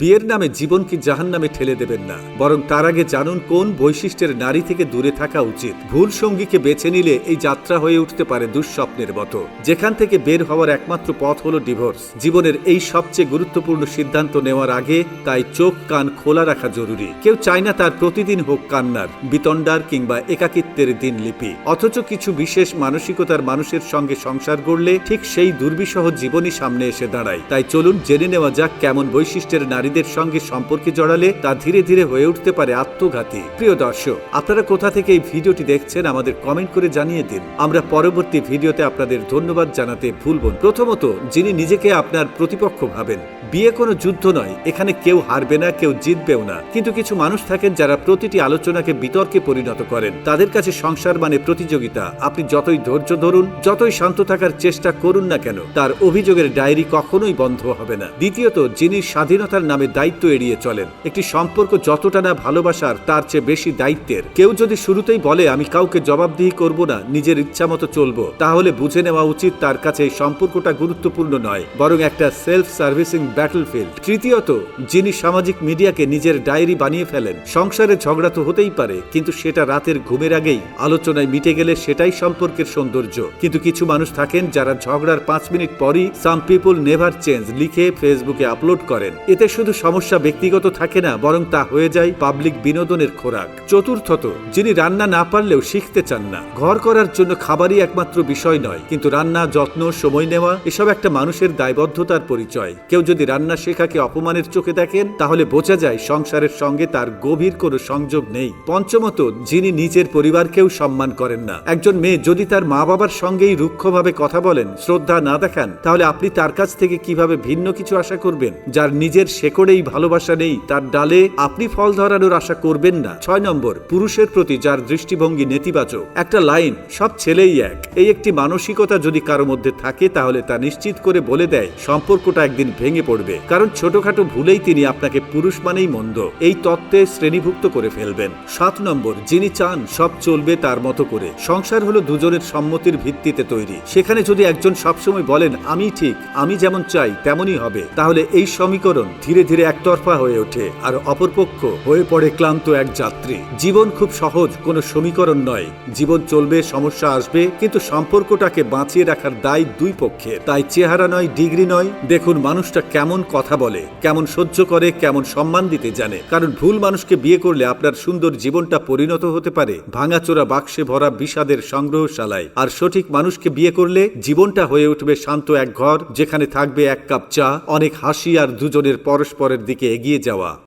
বিয়ের নামে জীবনকে জাহান নামে ঠেলে দেবেন না, বরং তার আগে জানুন কোন বৈশিষ্ট্যের নারী থেকে দূরে থাকা উচিত। ভুল সঙ্গীকে বেছে নিলে এই যাত্রা হয়ে উঠতে পারে দুঃস্বপ্নের মতো। যেখান থেকে বের হওয়ার একমাত্র পথ হলো ডিভোর্স। জীবনের এই সবচেয়ে গুরুত্বপূর্ণ সিদ্ধান্ত নেওয়ার আগে তাই চোখ কান খোলা রাখা জরুরি। কেউ চায় না তার প্রতিদিন হোক কান্নার, বিতণ্ডার কিংবা একাকিত্বের দিন লিপি অথচ কিছু বিশেষ মানসিকতার মানুষের সঙ্গে সংসার গড়লে ঠিক সেই দুর্বিষহ জীবনই সামনে এসে দাঁড়ায়। তাই চলুন জেনে নেওয়া যাক কেমন বৈশিষ্ট্যের নারীদের সঙ্গে সম্পর্কে জড়ালে তা ধীরে ধীরে হয়ে উঠতে পারে আত্মঘাতী। প্রিয় দর্শক, আপনারা কোথা থেকে এই ভিডিওটি দেখছেন আমাদের কমেন্ট করে জানিয়ে দিন। আমরা পরবর্তী ভিডিওতে আপনাদের ধন্যবাদ জানাতে ভুলব প্রথমত, যিনি নিজেকে আপনার প্রতিপক্ষ ভাবেন, বিয়ে কোনো যুদ্ধ নয়, এখানে কেউ হারবে না, কেউ জিতবেও না। কিন্তু কিছু মানুষ থাকেন যারা প্রতিটি আলোচনাকে বিতর্কে পরিণত করেন। তাদের কাছে সংসার মানে প্রতিযোগিতা। আপনি যতই ধৈর্য ধরুন, যতই শান্ত থাকার চেষ্টা করুন না কেন, তার অভিযোগের ডায়েরি কখনোই বন্ধ হবে না। দ্বিতীয়ত, যিনি স্বাধীনতার নামে দায়িত্ব এড়িয়ে চলেন। একটি সম্পর্ক যতটা না ভালোবাসার, তার চেয়ে বেশি দায়িত্বের। কেউ যদি শুরুতেই বলে, আমি কাউকে জবাবদিহি করব না, নিজের ইচ্ছা মতো চলবো, তাহলে বুঝে নেওয়া উচিত তার কাছে এই সম্পর্কটা গুরুত্বপূর্ণ নয়, বরং একটা সেলফ সার্ভিসিং ব্যাটলফিল্ড তৃতীয়ত, যিনি সামাজিক মিডিয়াকে নিজের ডায়েরি বানিয়ে ফেলেন, সংসারে ঝগড়া তো হতেই পারে, কিন্তু সেটা রাতের ঘুমের আগেই, আলোচনায় মিটে গেলে সেটাই সম্পর্কের সৌন্দর্য। কিন্তু কিছু মানুষ থাকেন যারা ঝগড়ার পাঁচ মিনিট পরই সাম পিপুল নেভার চেঞ্জ লিখে ফেসবুকে আপলোড করেন। এতে শুধু সমস্যা ব্যক্তিগত থাকে না, বরং তা হয়ে যায় পাবলিক বিনোদনের খোরাক। চতুর্থত, যিনি রান্না না পারলেও শিখতে চান না। ঘর করার জন্য খাবারই একমাত্র বিষয় নয়, কিন্তু রান্না, যত্ন, সময় নেওয়া, এসব একটা মানুষের দায়বদ্ধতার পরিচয়। কেউ যদি রান্না শেখাকে অপমানের চোখে দেখেন, তাহলে বোঝা যায় সংসারের সঙ্গে তার গভীর কোনো সংযোগ নেই। পঞ্চমত, যিনি নিজের পরিবারকেও সম্মান করেন না। একজন মেয়ে যদি তার মা বাবার সঙ্গেই রুক্ষভাবে কথা বলেন, শ্রদ্ধা না দেখান, তাহলে আপনি তার কাছ থেকে কীভাবে ভিন্ন কিছু আশা করবেন? যার নিজের শেকড়েই ভালোবাসা নেই, তার ডালে আপনি ফল ধরানোর আশা করবেন না। ছয় নম্বর, পুরুষের প্রতি যার দৃষ্টিভঙ্গি নেতিবাচক, একটা লাইন, সব ছেলেই এক। এই একটি মানসিকতা যদি কারও মধ্যে থাকে, তাহলে তা নিশ্চিত করে বলে দেয়, সম্পর্কটা একদিন ভেঙে পড়বে। কারণ ছোটখাটো ভুলেই তিনি আপনাকে পুরুষ মানেই মন্দ। এই তত্ত্বে শ্রেণীভুক্ত করে ফেলবেন। সাত নম্বর, যিনি চান, সব চলবে তার মতো করে। সংসার হলো দুজনের সম্মতির ভিত্তিতে তৈরি। সেখানে যদি একজন সবসময় বলেন, আমি ঠিক, আমি যেমন চাই, তেমনই হবে, তাহলে এই সমীকরণ ধীরে ধীরে ধীরে একতরফা হয়ে ওঠে আর অপরপক্ষ হয়ে পড়ে ক্লান্ত এক যাত্রী। জীবন খুব সহজ, কোনো সমীকরণ নয়। জীবন চলবে, সমস্যা আসবে, কিন্তু সম্পর্কটাকে বাঁচিয়ে রাখার দায় দুই পক্ষের। তাই চেহারা নয়, ডিগ্রি নয়, দেখুন মানুষটা কেমন কথা বলে, কেমন সহ্য করে, কেমন সম্মান দিতে জানে। কারণ ভুল মানুষকে বিয়ে করলে আপনার সুন্দর জীবনটা পরিণত হতে পারে, ভাঙাচোরা বাক্সে ভরা বিষাদের সংগ্রহশালায়। আর সঠিক মানুষকে বিয়ে করলে জীবনটা হয়ে উঠবে শান্ত এক ঘর, যেখানে থাকবে এক কাপ চা, অনেক হাসি আর দুজনের পরস্পরের দিকে এগিয়ে যাওয়া।